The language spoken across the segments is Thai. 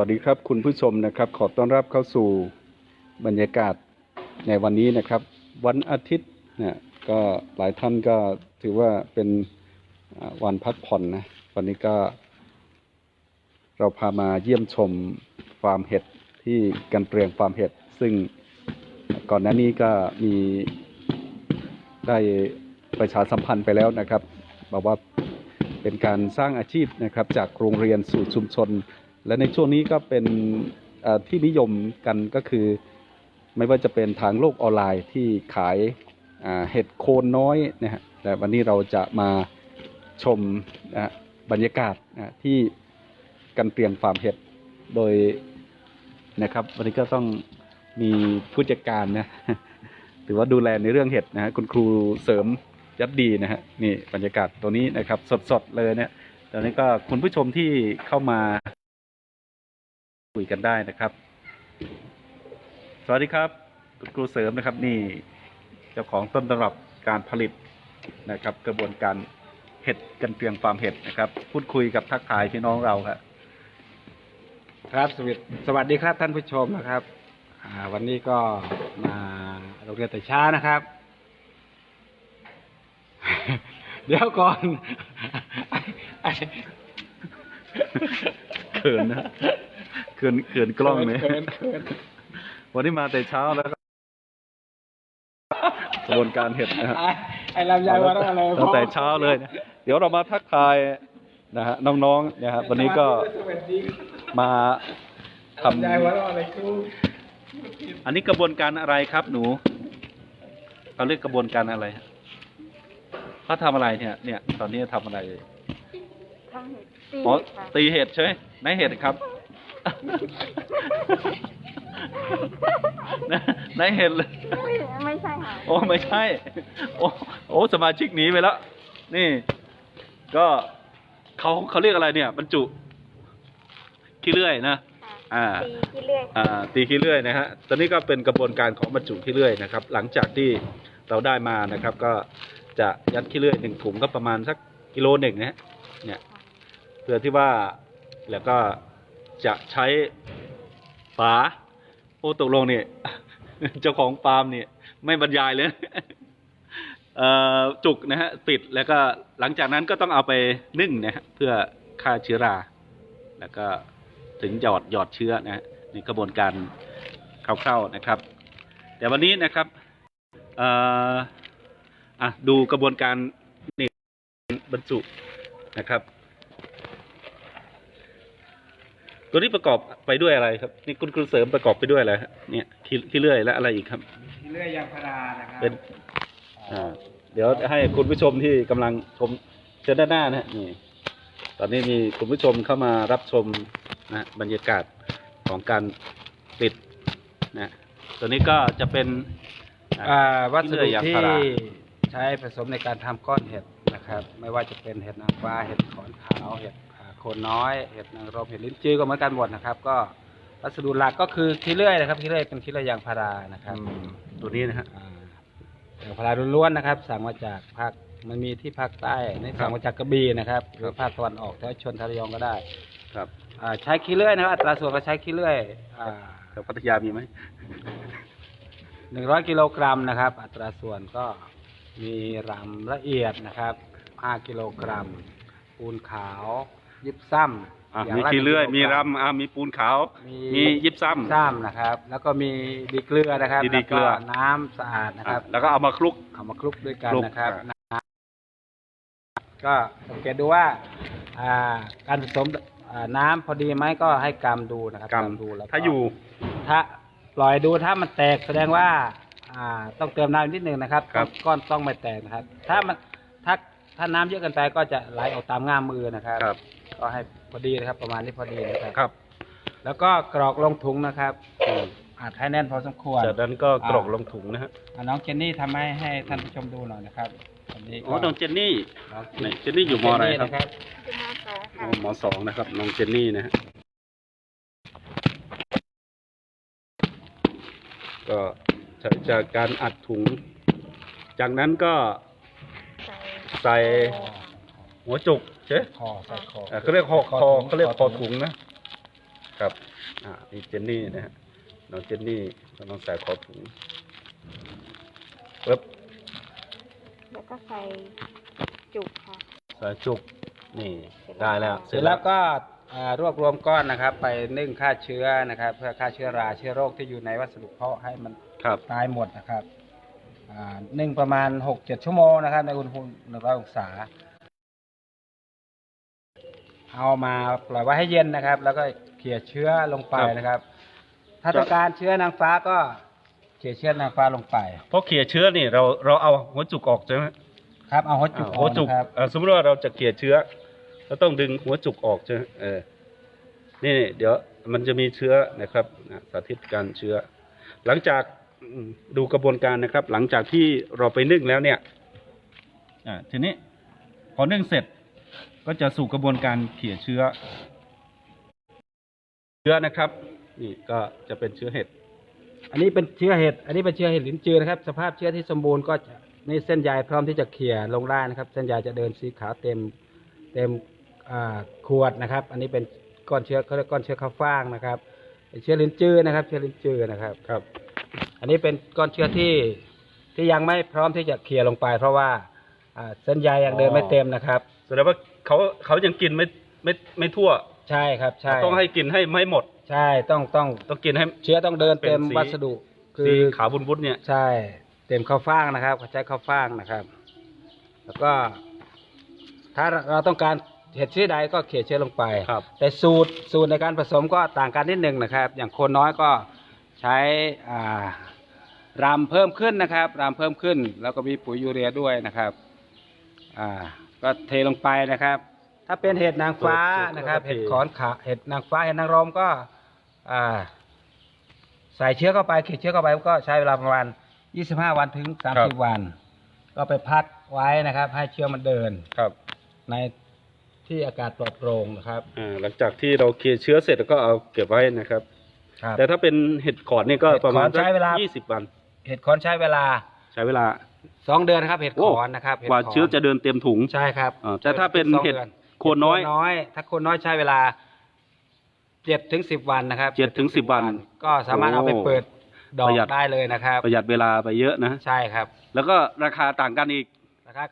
วัสดีครับคุณผู้ชมนะครับขอต้อนรับเข้าสู่บรรยากาศในวันนี้นะครับ วันอาทิตย์เนี่ยก็หลายท่านก็ถือว่าเป็นวันพักผ่อนนะวันนี้ก็ เราพามาเยี่ยมชมฟาร์มเห็ดที่กันเปรียงฟาร์มเห็ด ซึ่งก่อนหน้านี้ก็มีได้ประชาสัมพันธ์ไปแล้วนะครับบอกว่าเป็นการสร้างอาชีพนะครับจากโรงเรียนสู่ชุมชน และในช่วงนี้ก็เป็นที่นิยมกันก็คือ ไม่ว่าจะเป็นทางโลกออนไลน์ที่ขายเห็ดโคนน้อยนะฮะแต่วันนี้เราจะมาชมนะบรรยากาศนะที่กันเตรียงฟาร์มเห็ดโดยนะครับ วันนี้ก็ต้องมีผู้จัดการนะถือว่าดูแลในเรื่องเห็ดนะฮะคุณครูเสริมยัดดีนะฮะนี่บรรยากาศตัวนี้นะครับ สดๆเลยเนี่ยตอนนี้ก็คุณผู้ชมที่เข้ามา คุยกันได้นะครับ สวัสดีครับคุณครูเสริมนะครับนี่เจ้าของต้นตำรับการผลิตนะครับ กระบวนการเห็ดกันเตียงฟาร์มเห็ดนะครับ พูดคุยกับทักทายพี่น้องเราครับครับสวัสดีสวัสดีครับท่านผู้ชมนะครับอ่าวันนี้ก็มาโรงเรียนแต่เช้านะครับ เดี๋ยวก่อน เขินนะ เขินเขินกล้องเนี่ยเขินเขินวันนี้มาแต่เช้าแล้วก็กระบวนการเห็ดนะฮะไอ้ไอ้ลำไยวันอะไรตั้งแต่เช้าเลยนะเดี๋ยวเรามาทักทายนะฮะน้องๆนะฮะวันนี้ก็สวัสดีมาทำลำไยวันอะไรครูอันนี้กระบวนการอะไรครับหนูเขาเรียกกระบวนการอะไรฮะเขาทำอะไรเนี่ย เนี่ย ตอนนี้ทำอะไรทั้งเห็ดตีอ๋อค่ะตีเห็ดใช่ไหมไหนเห็ดครับ ไหนเห็ดเลยไม่ไม่ใช่ค่ะโอ้ไม่ใช่ โอ้โอ้สมาชิกหนีไปแล้ว นี่ ก็เขาเขาเรียกอะไรเนี่ย บรรจุขี้เลื่อยนะอ่าตีที่เรื่อยอ่าตีขี้เลื่อยนะฮะตอนนี้ก็เป็นกระบวนการของบรรจุขี้เลื่อยนะครับ หลังจากที่เราได้มานะครับ ก็จะยัดขี้เลื่อยหนึ่งถุงก็ประมาณสักกิโลหนึ่งนะฮะเนี่ย เพื่อที่ว่าแล้วก็ จะใช้ฝาโอ้ตกลงเนี่ยเจ้าของฟาร์มเนี่ยไม่บรรยายเลยจุกนะฮะปิดแล้วก็หลังจากนั้นก็ต้องเอาไปนึ่งนะฮะเพื่อฆ่าเชื้อรา แล้วก็ถึงหยอดหยอดเชื้อนะฮะในกระบวนการคร่าวๆนะครับ แต่วันนี้นะครับอะดูกระบวนการนี่บรรจุนะครับ ตัวนี้ประกอบไปด้วยอะไรครับ นี่คุณครูเสริมประกอบไปด้วยอะไรฮะเนี่ยขี้ขี้เลื่อยและอะไรอีกครับ ที่เลื่อยยางพารานะครับเป็นอ่าเดี๋ยวให้คุณผู้ชมที่กำลังชมเชิญด้านหน้านะฮะนี่ตอนนี้มีคุณผู้ชมเข้ามารับชมนะบรรยากาศของการปิดนะตัวนี้ก็จะเป็นอ่าอ่าวัสที่ดุเลื่อยยางที่พาราใช้ผสมในการทำก้อนเห็ดนะครับ ไม่ว่าจะเป็นเห็ดนางฟ้าเห็ดขอนขาวเห็ดอ่าโคนน้อยเห็ดนางรมเห็ดลิ้นจือก็เหมือนกันหมดนะครับ ก็วัสดุหลักก็คือขี้เลื่อยนะครับขี้เลื่อยเป็นขี้เลื่อยยางพารานะครับอืมตัวนี้นะฮะอ่ายางพาราล้วนๆนะครับ สั่งมาจากภาคมันมีที่ภาคใต้นี่สั่งมาจากกระบี่นะครับหรือภาคตะวันออกแถวชนทระยองก็ได้ ครับอ่าใช้ขี้เลื่อยนะครับอัตราส่วนก็ใช้ขี้เลื่อยอ่าแถวพัทยามีไหมหนึ่งร้อยกิโลกรัมนะครับ อัตราส่วนก็มีรำละเอียดนะครับห้ากิโลกรัมปูนขาว ยิบซ้ำอะย่างมีละขี้เลื่อยหนึ่งมีกิโลกรำอะมีปูนขาวมีมียิบซ้ำซ้ำนะครับ แล้วก็มีดีเกลือนะครับมีดีเกลือแวน้ำสะอาดนะครับอะแล้วก็เอามาคลุก เอามาคลุกด้วยกันคลุกนะครับอ่าน้ำก็สังเกตดูว่าอ่าการผสมอ่าน้ำพอดีไหมก็ให้กำดูนะครับกดูแล้วำถ้าอยู่ ถ้าปล่อยดูถ้ามันแตกแสดงว่าอ่าต้องเติมน้ำนิดนึงนะครับครับ ก้อนต้องไม่แตกนะครับ ถ้ามันถ้าถ้าน้ำเยอะเกินไปก็จะไหลออกตามง่ามมือนะครับครับ ก็ให้พอดีนะครับ ประมาณนี้พอดีนะครับ ครับ แล้วก็กรอกลงถุงนะครับอัดให้แน่นพอสมควร จากนั้นก็กรอกลงถุงนะฮะอ่าน้องเจนนี่ทำให้ให้ท่านผู้ชมดูหน่อยนะครับอันนี้อ๋อน้องเจนนี่น้องนี่เจนนี่อยู่มอะไรครับเจนนี่นะคือมาสองอ๋ค่ะอมสองนะครับน้องเจนนี่นะฮะก็ใช้จากการอัดถุง จากนั้นก็ใส่ใส่ หัวจุกใช่คอใส่คออ่าเขาเรียกคอคอเขาเรียกคอถุงนะครับอ่านี่เจนนี่นะฮะน้องเจนนี่กำลังใส่คอถุงปึ๊บแล้วก็ใส่จุกค่ะใส่จุกนี่ได้แล้ว เสร็จแล้วก็อ่ารวบรวมก้อนนะครับ ไปนึ่งฆ่าเชื้อนะครับ เพื่อฆ่าเชื้อราเชื้อโรคที่อยู่ในวัสดุเพาะให้มันครับตายหมดนะครับอ่านึ่งประมาณหกเจ็ดชั่วโมงนะครับ ในอุณหภูมิหนึ่งร้อยองศา เอามาปล่อยไว้ให้เย็นนะครับ แล้วก็เขี่ยเชื้อลงไปนะครับ ถ้าต้องการเชื้อนางฟ้าก็เขี่ยเชื้อนางฟ้าลงไป เพราะเขี่ยเชื้อนี่เราเราเอาหัวจุกออกใช่ไหมครับเอาหัวจุกอ่าหัวจุกออนะครับอ่าสมมติว่าเราจะเขี่ยเชื้อเราต้องดึงหัวจุกออกใช่ไหมเออนี่เดี๋ยวมันจะมีเชื้อนะครับอะสาธิตการเชื้อ หลังจากอืมดูกระบวนการนะครับ หลังจากที่เราไปนึ่งแล้วเนี่ยอ่าทีนี้พอนึ่งเสร็จ ก็จะสู่กระบวนการเขี่ยเชื้อ เชื้อนะครับ นี่ก็จะเป็นเชื้อเห็ด อันนี้เป็นเชื้อเห็ด อันนี้เป็นเชื้อเห็ดลิ้นจือนะครับ สภาพเชื้อที่สมบูรณ์ก็จะนี่เส้นใยพร้อมที่จะเขี่ยลงได้นะครับ เส้นใยจะเดินสีขาวเต็มเต็มอ่าขวดนะครับ อันนี้เป็นก้อนเชื้อเขาเรียกก้อนเชื้อข้าวฟ่างนะครับเป็นเชื้อลิ้นจือนะครับ เชื้อลิ้นจือนะครับครับ อันนี้เป็นก้อนเชื้อที่ที่ยังไม่พร้อมที่จะเขี่ยลงไป เพราะว่าอ่าเส้นใยยังเดินไม่เต็มนะครับ แสดงว่าเขาเขายังกินไม่ไม่ไม่ทั่ว ใช่ครับใช่ต้องให้กินให้ไม่หมด ใช่ต้องต้องต้องกินให้ เชื้อต้องเดินเต็มเป็นสี วัสดุ คืสีอขาวบุญบุญเนี่ย ใช่ เต็มข้าวฟ่างนะครับเขาใช้ข้าวฟ่างนะครับ แล้วก็ ถ้าเราต้องการเห็ดชนิดใดก็เขี่ยเชื้อลงไป ครับ แต่สูตรสูตรในการผสมก็ต่างกันนิดหนึ่งนะครับ อย่างโคนน้อยก็ใช้อ่ารำเพิ่มขึ้นนะครับรำเพิ่มขึ้น แล้วก็มีปุ๋ยยูเรียด้วยนะครับ อ่า ก็เทลงไปนะครับ ถ้าเป็นเห็ดนางฟ้านะครับ เห็ดขอนขาเห็ดนางฟ้าเห็ดนางรมก็อ่าใส่เชื้อเข้าไปเขี่ยเชื้อเข้าไปก็ใช้เวลาประมาณ 25 วันถึง30 วัน ก็ไปพักไว้นะครับ ให้เชื้อมันเดินครับในที่อากาศปลอดโปร่งนะครับอ่าหลังจากที่เราเคลียร์เชื้อเสร็จแล้วก็เอาเก็บไว้นะครับ ครับ แต่ถ้าเป็นเห็ดขอดนี่ก็เห็ดขอดประมาณใช้เวลา ยี่สิบวัน เห็ดขอนใช้เวลา ใช้เวลา สองเดือนนะครับเห็ดขอนนะครับกว่าห็ดขนเชื้อจะเดินเต็มถุงใช่ครับอ่าแต่ถ้าเป็นสองเห็ดดือโคนน้อยเห็ดโน้อย ถ้าโคนน้อยใช้เวลาเจ็ดถึงสิบวันนะครับเจ็ดถึงสิบวันก็สามารถเอาไปโอ้เปิดดอปกระหยัด ได้เลยนะครับ ประหยัดเวลาไปเยอะนะ ใช่ครับแล้วก็ราคาต่างกันอีก ราคา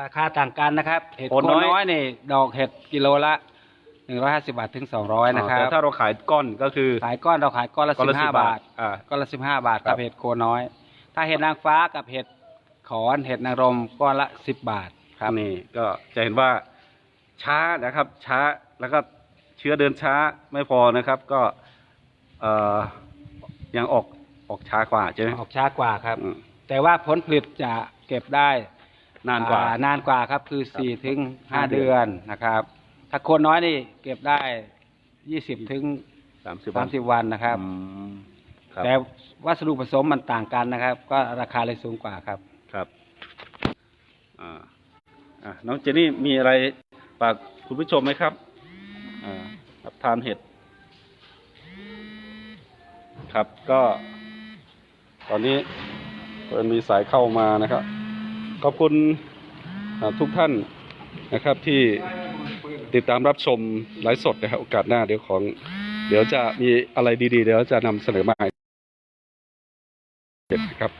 ราคาต่างกันนะครับ เห็ดโคโคนนน้อย น้อยนี่ดอกเห็ดกิโลละหนึ่งร้อยห้าสิบาทถึงสองร้อยนะครับแต่ถ้าเราขายก้อนก็คือขายก้อนเราขายก้อนละก้อนสิละบห้า10บาทอ่า ก้อนละสิบห้าบาทครักับบ เห็ดโคนน้อย ถ้าเห็ดนางฟ้ากับเห็ดข อนเห็ดนางรมก้อนละสิบบาทครับ นี่ก็จะเห็นว่าช้านะครับ ช้าแล้วก็เชื้อเดินช้าไม่พอนะครับ ก็เอ่อยังออกออกช้ากว่าใช่ไหมออกช้ากว่าครับ อืม แต่ว่าผลผลิตจะเก็บได้นานกว่า อ่นานกว่าครับคือครับสี่ถึงห้าห้าเดืเดืออน นนะครับ ถ้าโคนน้อยนี่เก็บได้ยี่สิบถึงสามสิบสามสิบวันนะครับอืมครับแต่วัสดุผสมมันต่างกันนะครับ ก็ราคาเลยสูงกว่าครับ ครับอ่าอะน้องเจนี่มีอะไรฝากคุณผู้ชมไหมครับอ่ารับทานเห็ด ครับก็ ตอนนี้เพิ่นมีสายเข้ามานะครับ ขอบคุณอ่าทุกท่านนะครับที่ติดตามรับชมไลฟ์สดนะครับโอกาสหน้าเดี๋ยวของ เดี๋ยวจะมีอะไรดีๆ เดี๋ยวจะนำเสนอมาให้เห็นนะครับ